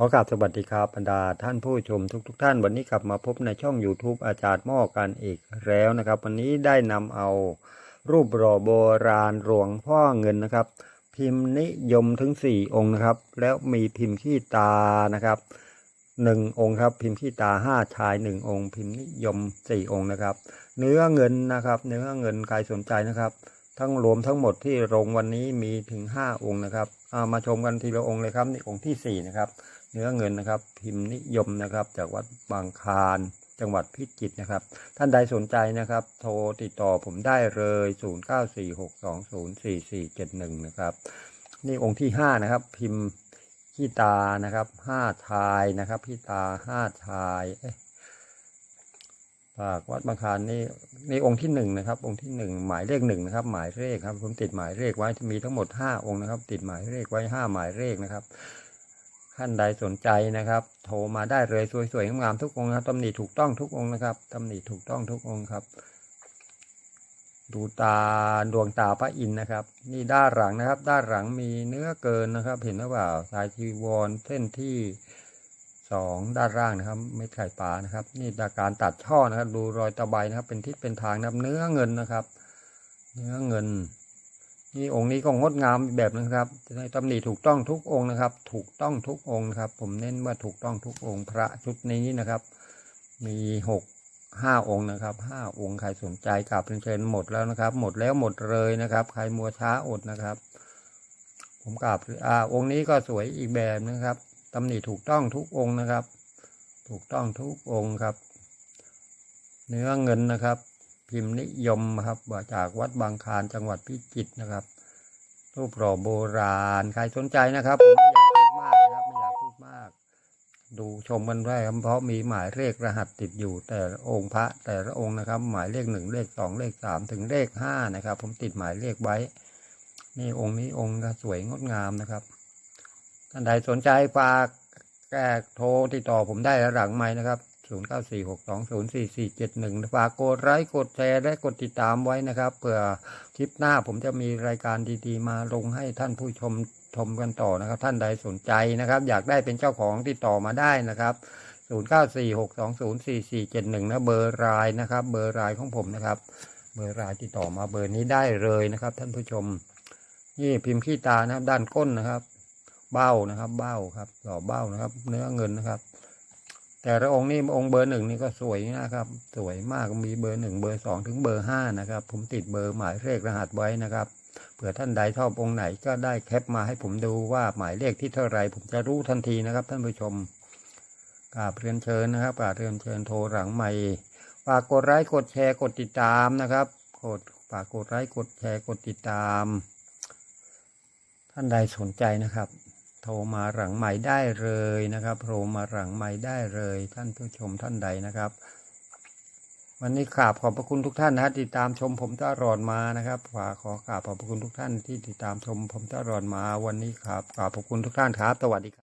ขอกราบสวัสดีครับบรรดาท่านผู้ชมทุกๆทท่าน วันนี้กลับมาพบในช่อง YouTube อาจารย์หม้อการเอกแล้วนะครับ วันนี้ได้นำเอารูปหล่อโบราณหลวงพ่อเงินนะครับ พิมพ์นิยมถึง 4 องค์นะครับ แล้วมีพิมพ์ขี้ตานะครับหนึ่งองค์ครับ พิมพ์ขี้ตาห้าชายหนึ่งองค์ พิมพ์นิยมสี่องค์นะครับ เนื้อเงินนะครับ เนื้อเงินใครสนใจนะครับ ทั้งรวมทั้งหมดที่ลงวันนี้มีถึง 5 องค์นะครับามาชมกันทีละองค์เลยครับนี่องค์ที่ 4 นะครับ เนื้อเงินนะครับ พิมพ์นิยมนะครับ จากวัดบางคารจังหวัดพิจิตรนะครับ ท่านใดสนใจนะครับ โทรติดต่อผมได้เลย 0946204471 นะครับ นี่องค์ที่ 5 นะครับ พิมพ์ขี้ตานะครับห้าชายนะครับขี้ตาห้าชายเอ๊ะปากวัดบางคารนี่นี่องค์ที่หนึ่งนะครับ องค์ที่หนึ่งหมายเลขหนึ่งนะครับ หมายเลขครับ ผมติดหมายเลขไว้มีทั้งหมดห้าองค์นะครับ ติดหมายเลขไว้ห้าหมายเลขนะครับ ท่านใดสนใจนะครับ โทรมาได้เลยสวยๆงามๆทุกองค์นะครับตำหนิถูกต้องทุกองค์นะครับตำหนิถูกต้องทุกองค์ครับ ดูตาดวงตาพระอินทร์นะครับ นี่ด้านหลังนะครับ ด้านหลังมีเนื้อเกินนะครับ เห็นหรือเปล่าสายจีวรเส้นที่สองด้านล่างนะครับเม็ดไข่ปลานะครับ นี่ากการตัดช่อนะครับ ดูรอยตะไบนะครับ เป็นทิศเป็นทางนะครับ เนื้อเงินนะครับ เนื้อเงิน นี่องค์นี้ก็งดงามแบบนึงครับตำหนิถูกต้องทุกองค์นะครับ ถูกต้องทุกองค์นะครับ ผมเน้นว่าถูกต้องทุกองค์พระชุดนี้นะครับ มีหกห้าองค์นะครับห้าองค์ใครสนใจกราบเรียนเชิญหมดแล้วนะครับ หมดแล้วหมดเลยนะครับ ใครมัวช้าอดนะครับ ผมกราบอ่าองค์นี้ก็สวยอีกแบบนึงครับตำหนิถูกต้องทุกองค์นะครับ ถูกต้องทุกองค์ครับ เนื้อเงินนะครับ พิมพ์นิยมครับมาจากวัดบางคารจังหวัดพิจิตรนะครับ รูปหล่อโบราณ ใครสนใจนะครับผมไม่อยากพูดมากนะครับไม่อยากพูดมาก ดูชมกันได้ครับเพราะมีหมายเลขรหัสติดอยู่ แต่องค์พระแต่ละองค์นะครับ หมายเลขหนึ่งเลขสองเลขสามถึงเลขห้านะครับ ผมติดหมายเลขไว้ นี่องค์นี้องค์ก็สวยงดงามนะครับท่านใดสนใจฝากแกโทรติดต่อผมได้หลังไม้นะครับ 0946204471 ฝากกดไลค์กดแชร์และกดติดตามไว้นะครับเผื่อคลิปหน้าผมจะมีรายการดีๆ มาลงให้ท่านผู้ชมชมกันต่อนะครับ ท่านใดสนใจนะครับ อยากได้เป็นเจ้าของติดต่อมาได้นะครับ 0946204471 นะเบอร์รายนะครับ เบอร์รายของผมนะครับ เบอร์รายติดต่อมาเบอร์นี้ได้เลยนะครับ ท่านผู้ชม นี่พิมพ์ขี้ตานะครับ ด้านก้นนะครับ เบ้านะครับ เบ้าครับหล่อเบ้านะครับ เนื้อเงินนะครับ แต่ละองค์นี่องค์เบอร์หนึ่งนี่ก็สวยนะครับ สวยมากมีเบอร์หนึ่งเบอร์สองถึงเบอร์ห้านะครับ ผมติดเบอร์หมายเลขรหัสไว้นะครับเผื่อท่านใดชอบองค์ไหนก็ได้แคปมาให้ผมดูว่าหมายเลขที่เท่าไรผมจะรู้ทันทีนะครับ ท่านผู้ชมกราบเรียนเชิญนะครับกราบเรียนเชิญโทรหลังใหม่ฝากกดไลค์กดแชร์กดติดตามนะครับกดฝากกดไลค์กดแชร์กดติดตาม ท่านใดสนใจนะครับ โทรมาหลังใหม่ได้เลยนะครับโทรมาหลังใหม่ได้เลย ท่านผู้ชมท่านใดนะครับ วันนี้กราบขอบพระคุณทุกท่านนะติดตามชมผมตลอดมานะครับฝากขอกราบขอบพระคุณทุกท่านที่ติดตามชมผมตลอดมาวันนี้ครับกราบขอบคุณทุกท่านครับสวัสดีครับ